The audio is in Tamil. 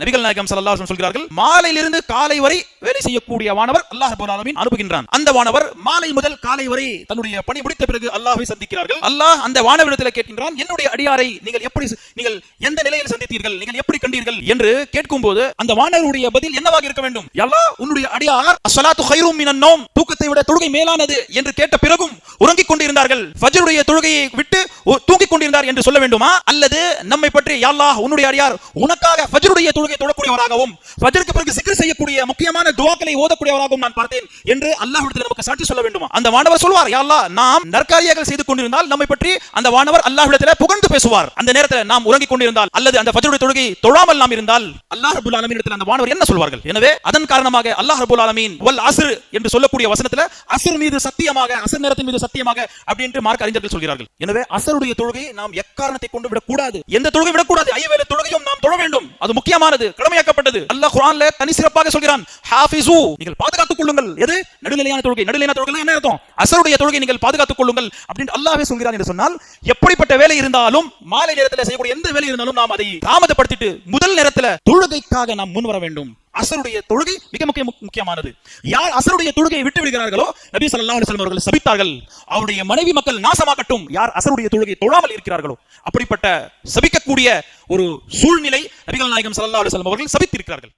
நபிகள் நாயகம் சல்லாஹ் சொல்கிறார்கள் மாலையிலிருந்து காலை வரை வேலை செய்யக்கூடிய வானவர் அல்லாஹ் ரப்பல் அனுப்புகின்றான். அந்த வானவர் மாலை முதல் காலை வரை தன்னுடைய பணி முடித்த பிறகு அல்லாஹை சந்திக்கிறார்கள். அல்லாஹ் அந்த வானவரிடத்தில் கேட்கின்றான் என்னுடைய அடியாரை நீங்கள் எப்படி நீங்கள் எந்த நிலையில் சந்தித்தீர்கள்? நீங்கள் எப்படி கண்டீர்கள்? என்று கேட்கும் போது அந்த வானவருடைய பதில் என்னவாக இருக்க வேண்டும்? அல்லாஹ் உன்னுடைய அடியார் அஸ்ஸலாத்து கைரும் மினன் நௌம் தூக்கத்தை விட தொழுகை மேலானது என்று கேட்ட பிறகும் உறங்கிக் கொண்டிருந்தார்கள் ஃபஜருடைய தொழுகையை விட்டு தூங்கிக் கொண்டிருந்தார் என்று சொல்ல வேண்டுமா? அல்லது நம்மை பற்றி யா உன்னுடைய அடியார் உனக்காக ஃபஜருடைய தொழுகை தொழக்கூடியவராகவும் ஃபஜருக்கு பிறகு சிக்கர் செய்யக்கூடிய முக்கியமான துவாக்களை ஓதக்கூடியவராகவும் நான் பார்த்தேன் என்று அல்லாஹ்விடத்தில் நமக்கு சாட்சி சொல்ல வேண்டுமா? அந்த வானவர் சொல்வார் யா நாம் நற்காரியங்கள் செய்து கொண்டிருந்தால் நம்மை பற்றி அந்த வானவர் அல்லாஹ்விடத்தில் புகழ்ந்து பேசுவார். அந்த நேரத்தில் நாம் உறங்கிக் கொண்டிருந்தால் அல்லது அந்த ஃபஜருடைய தொழுகை தொழாமல் நாம் இருந்தால் அல்லாஹ் ரபுல் ஆலமீன் இடத்தில் அந்த வானவர் என்ன சொல்வார்கள்? எனவே அதன் காரணமாக அல்லாஹ் ரபுல் ஆலமீன் வல் அஸ்ர் என்று சொல்லக்கூடிய வசனத்தில் அஸ்ர் மீது சத்தியமாக அஸ்ர் நேரத்தின் மீது சத்தியமாக அப்படி மார்க் அறிஞர்கள் சொல்கிறார்கள். எனவே அசருடைய தொழுகையை நாம் எக்காரணத்தை கொண்டு விடக்கூடாது. எந்த தொழுகை விடக்கூடாது? ஐயவேல தொழுகையும் நாம் தொழ வேண்டும். அது முக்கியமானது கடமையாக்கப்பட்டது. அல்லாஹ் குரான்ல தனி சிறப்பாக சொல்கிறான். ஹாஃபிசு நீங்கள் பாதுகாத்துக் கொள்ளுங்கள். எது? நடுநிலையான தொழுகை. நடுநிலையான தொழுகை என்ன அர்த்தம்? அசருடைய தொழுகை நீங்கள் பாதுகாத்துக் கொள்ளுங்கள் அப்படின்னு அல்லாஹ்வே சொல்கிறான் என்று சொன்னால் எப்படிப்பட்ட வேலை இருந்தாலும் மாலை நேரத்தில் செய்யக்கூடிய எந்த வேலை இருந்தாலும் நாம் அதை தாமதப்படுத்திட்டு முதல் நேரத்தில் தொழுகைக்காக நாம் முன் வர வேண்டும். அசருடைய தொழுகை மிக முக்கிய முக்கியமானது. யார் அசருடைய தொழுகையை விட்டு விடுகிறார்களோ நபி சல்லா அலிஸ்லாம் அவர்கள் சபித்தார்கள். அவருடைய மனைவி மக்கள் நாசமாகட்டும் யார் அசருடைய தொழுகை தொழாமல் இருக்கிறார்களோ அப்படிப்பட்ட சபிக்கக்கூடிய ஒரு சூழ்நிலை நபிகள் நாயகம் சல்லா அலைஹி அவர்கள் சபித்திருக்கிறார்கள்.